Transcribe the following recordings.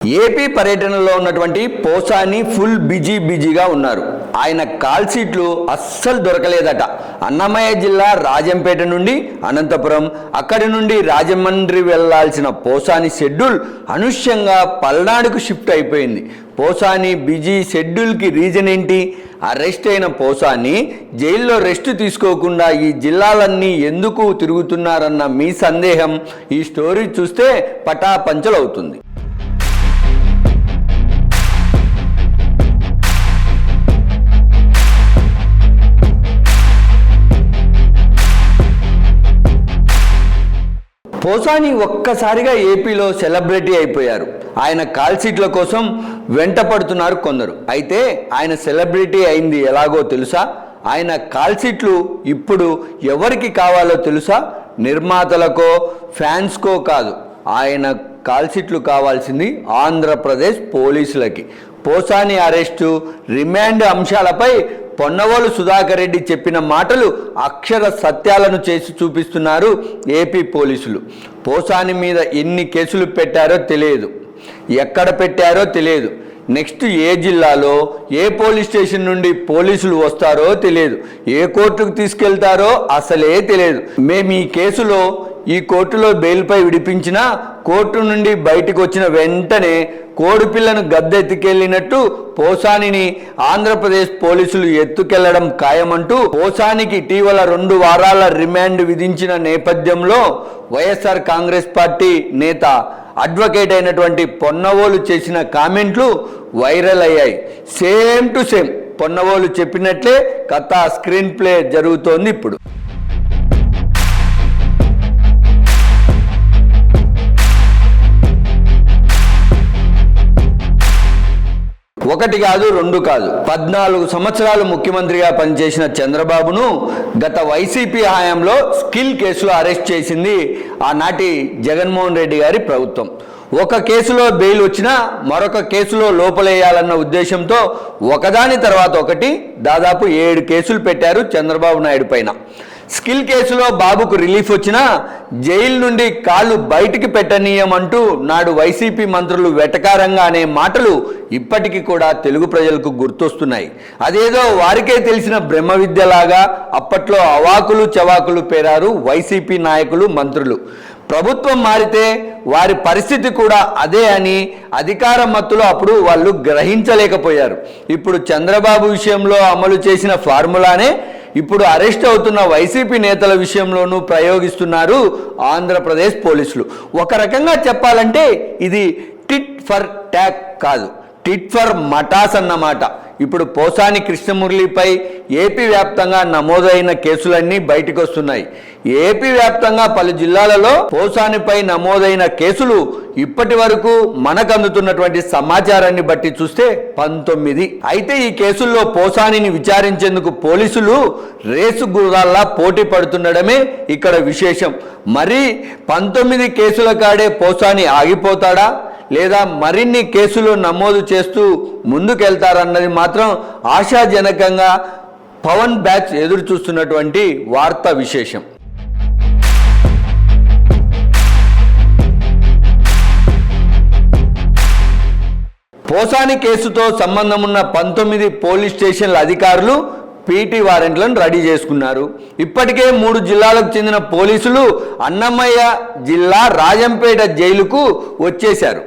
AP పర్యటనలో ఉన్నటువంటి Posani full busy బిజీగా ఉన్నారు. ఆయన కాల్ సీట్లు అస్సలు దొరకలేదట. అన్నమయ్య జిల్లా రాజంపేట నుండి అనంతపురం అక్కడి నుండి రాజమండ్రి వెళ్ళాల్సిన పోసాని షెడ్యూల్ అనుష్యంగా పల్నాడుకు షిఫ్ట్ అయిపోయింది. పోసాని బిజీ షెడ్యూల్కి రీజన్ ఏంటి? అరెస్ట్ అయిన పోసాని జైల్లో రెస్ట్ తీసుకోకుండా ఈ జిల్లాలన్నీ ఎందుకు తిరుగుతున్నారన్న మీ సందేహం ఈ స్టోరీ చూస్తే పటాపంచలవుతుంది. పోసాని ఒక్కసారిగా ఏపీలో సెలబ్రిటీ అయిపోయారు. ఆయన కాల్ సీట్ల కోసం వెంట పడుతున్నారు కొందరు. అయితే ఆయన సెలబ్రిటీ అయింది ఎలాగో తెలుసా? ఆయన కాల్ సీట్లు ఇప్పుడు ఎవరికి కావాలో తెలుసా? నిర్మాతలకో ఫ్యాన్స్కో కాదు. ఆయన కాల్ సీట్లు కావాల్సింది ఆంధ్రప్రదేశ్ పోలీసులకి. పోసాని అరెస్టు రిమాండ్ అంశాలపై పొన్నవోలు సుధాకర్ రెడ్డి చెప్పిన మాటలు అక్షర సత్యాలను చేసి చూపిస్తున్నారు ఏపీ పోలీసులు. పోసాని మీద ఎన్ని కేసులు పెట్టారో తెలియదు. ఎక్కడ పెట్టారో తెలియదు. నెక్స్ట్ ఏ జిల్లాలో ఏ పోలీస్ స్టేషన్ నుండి పోలీసులు వస్తారో తెలియదు. ఏ కోర్టుకు తీసుకెళ్తారో అసలే తెలియదు. మేము ఈ కేసులో ఈ కోర్టులో బెయిల్పై విడిపించినా కోర్టు నుండి బయటకు వచ్చిన వెంటనే కోడిపిల్లను గద్దెత్తుకెళ్ళినట్టు పోసానిని ఆంధ్రప్రదేశ్ పోలీసులు ఎత్తుకెళ్ళడం ఖాయమంటూ పోసానికి ఇటీవల రెండు వారాల రిమాండ్ విధించిన నేపథ్యంలో వైఎస్ఆర్ కాంగ్రెస్ పార్టీ నేత అడ్వకేట్ అయినటువంటి పొన్నవోలు చేసిన కామెంట్లు వైరల్ అయ్యాయి. సేమ్ టు సేమ్ పొన్నవోలు చెప్పినట్లే కథ స్క్రీన్ ప్లే జరుగుతోంది ఇప్పుడు. ఒకటి కాదు రెండు కాదు. పద్నాలుగు సంవత్సరాలు ముఖ్యమంత్రిగా పనిచేసిన చంద్రబాబును గత వైసీపీ హయాంలో స్కిల్ కేసులో అరెస్ట్ చేసింది ఆనాటి జగన్మోహన్ రెడ్డి గారి ప్రభుత్వం. ఒక కేసులో బెయిల్ వచ్చినా మరొక కేసులో లోపలేయాలన్న ఉద్దేశంతో ఒకదాని తర్వాత ఒకటి దాదాపు ఏడు కేసులు పెట్టారు చంద్రబాబు నాయుడు పైన. స్కిల్ కేసులో బాబుకు రిలీఫ్ వచ్చినా జైలు నుండి కాళ్ళు బయటికి పెట్టనీయమంటూ నాడు వైసీపీ మంత్రులు వెటకారంగా అనే మాటలు ఇప్పటికీ కూడా తెలుగు ప్రజలకు గుర్తొస్తున్నాయి. అదేదో వారికే తెలిసిన బ్రహ్మ విద్యలాగా అప్పట్లో అవాకులు చవాకులు పేరారు వైసీపీ నాయకులు మంత్రులు. ప్రభుత్వం మారితే వారి పరిస్థితి కూడా అదే అని అధికార మత్తులో అప్పుడు వాళ్ళు గ్రహించలేకపోయారు. ఇప్పుడు చంద్రబాబు విషయంలో అమలు చేసిన ఫార్ములానే ఇప్పుడు అరెస్ట్ అవుతున్న వైసీపీ నేతల విషయంలోనూ ప్రయోగిస్తున్నారు ఆంధ్రప్రదేశ్ పోలీసులు. ఒక రకంగా చెప్పాలంటే ఇది టిట్ ఫర్ ట్యాక్ కాదు. టిట్ ఫర్ మటాస్ అన్నమాట. ఇప్పుడు పోసాని కృష్ణమురళిపై ఏపీ వ్యాప్తంగా నమోదైన కేసులన్నీ బయటకు వస్తున్నాయి ఏపీ వ్యాప్తంగా పలు జిల్లాలలో పోసానిపై నమోదైన కేసులు ఇప్పటి వరకు మనకు అందుతున్నటువంటి సమాచారాన్ని బట్టి చూస్తే పంతొమ్మిది. అయితే ఈ కేసుల్లో పోసానిని విచారించేందుకు పోలీసులు రేసు గుర్రాల్లా పోటీ పడుతుండడమే ఇక్కడ విశేషం. మరి పంతొమ్మిది కేసుల కాడే పోసాని ఆగిపోతాడా? లేదా మరిన్ని కేసులు నమోదు చేస్తూ ముందుకెళ్తారన్నది మాత్రం ఆశాజనకంగా పవన్ బ్యాచ్ ఎదురు చూస్తున్నటువంటి వార్త విశేషం. పోసాని కేసుతో సంబంధం ఉన్న పంతొమ్మిది పోలీస్ స్టేషన్ల అధికారులు పీటీ వారెంట్లను రెడీ చేసుకున్నారు. ఇప్పటికే మూడు జిల్లాలకు చెందిన పోలీసులు అన్నమయ్య జిల్లా రాజంపేట జైలుకు వచ్చేశారు.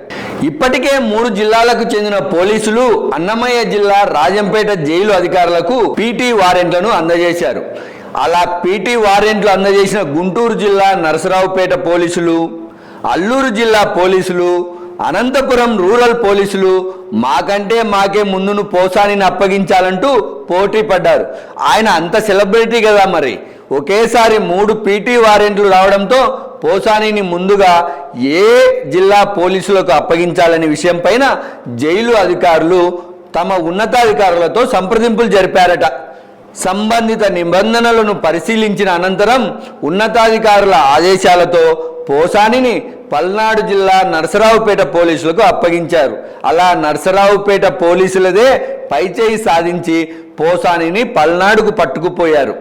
ఇప్పటికే మూడు జిల్లాలకు చెందిన పోలీసులు అన్నమయ్య జిల్లా రాజంపేట జైలు అధికారులకు పీటీ వారెంట్లను అందజేశారు. అలా పీటీ వారెంట్లు అందజేసిన గుంటూరు జిల్లా నరసరావుపేట పోలీసులు అల్లూరు జిల్లా పోలీసులు అనంతపురం రూరల్ పోలీసులు మాకంటే మాకే ముందును పోసానిని అప్పగించాలంటూ పోటీ పడ్డారు. ఆయన అంత సెలబ్రిటీ కదా మరి. ఒకేసారి మూడు పీటీ వారెంట్లు రావడంతో పోసానిని ముందుగా ఏ జిల్లా పోలీసులకు అప్పగించాలనే విషయం పైన జైలు అధికారులు తమ ఉన్నతాధికారులతో సంప్రదింపులు జరిపారట. సంబంధిత నిబంధనలను పరిశీలించిన అనంతరం ఉన్నతాధికారుల ఆదేశాలతో పోసానిని పల్నాడు జిల్లా నరసరావుపేట పోలీసులకు అప్పగించారు. అలా నరసరావుపేట పోలీసులదే పైచేయి సాధించి పోసానిని పల్నాడుకు పట్టుకుపోయారు.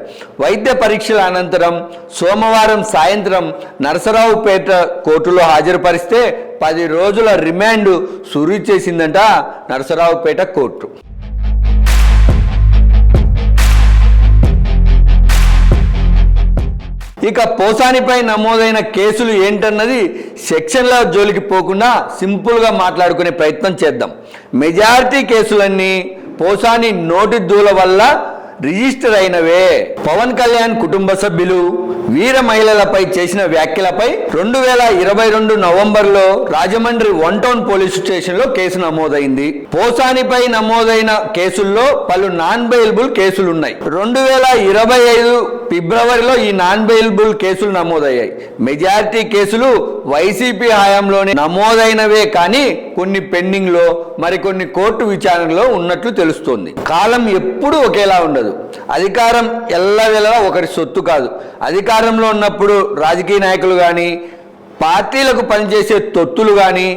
వైద్య పరీక్షల అనంతరం సోమవారం సాయంత్రం నరసరావుపేట కోర్టులో హాజరుపరిస్తే పది రోజుల రిమాండ్ సురు చేసిందంట నరసరావుపేట కోర్టు. ఇక పోసానిపై నమోదైన కేసులు ఏంటన్నది సెక్షన్ల జోలికి పోకుండా సింపుల్గా మాట్లాడుకునే ప్రయత్నం చేద్దాం. మెజారిటీ కేసులన్నీ పోసాని నోటి దూల వల్ల రిజిస్టర్ అయినవే. పవన్ కళ్యాణ్ కుటుంబ సభ్యులు వీర మహిళలపై చేసిన వ్యాఖ్యలపై రెండు వేల ఇరవై రెండు నవంబర్లో రాజమండ్రి వన్ టౌన్ పోలీస్ స్టేషన్లో కేసు నమోదైంది. పోసానిపై నమోదైన కేసుల్లో పలు నాన్ బెయిలబుల్ కేసులున్నాయి. రెండు వేల ఇరవై ఐదు ఫిబ్రవరిలో ఈ నాన్ బెయిలబుల్ కేసులు నమోదయ్యాయి. మెజారిటీ కేసులు వైసీపీ హయాంలోనే నమోదైనవే కానీ కొన్ని పెండింగ్లో మరికొన్ని కోర్టు విచారణలో ఉన్నట్లు తెలుస్తోంది. కాలం ఎప్పుడూ ఒకేలా ఉండదు. అధికారం ఎల్లవెల్లలా ఒకరి సొత్తు కాదు. అధికారంలో ఉన్నప్పుడు రాజకీయ నాయకులు కానీ పార్టీలకు పనిచేసే తొత్తులు కానీ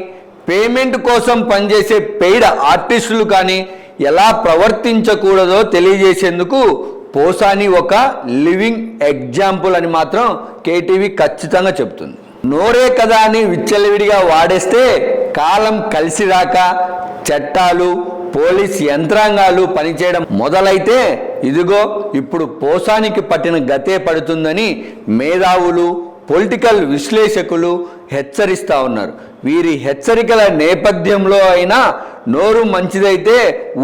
పేమెంట్ కోసం పనిచేసే పెయిడ్ ఆర్టిస్టులు కానీ ఎలా ప్రవర్తించకూడదో తెలియజేసేందుకు పోసాని ఒక లివింగ్ ఎగ్జాంపుల్ అని మాత్రం కేటీవీ ఖచ్చితంగా చెప్తుంది. నోరే కదా అని విచ్చలవిడిగా వాడేస్తే కాలం కలిసి రాక చట్టాలు పోలీస్ యంత్రాంగాలు పనిచేయడం మొదలైతే ఇదిగో ఇప్పుడు పోసానికి పట్టిన గతే పడుతుందని మేధావులు పొలిటికల్ విశ్లేషకులు హెచ్చరిస్తా ఉన్నారు. వీరి హెచ్చరికల నేపథ్యంలో అయినా నోరు మంచిదైతే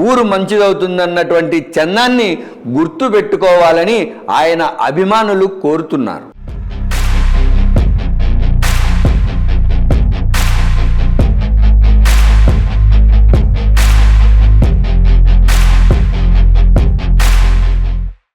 ఊరు మంచిదవుతుందన్నటువంటి చందాన్ని గుర్తుపెట్టుకోవాలని ఆయన అభిమానులు కోరుతున్నారు.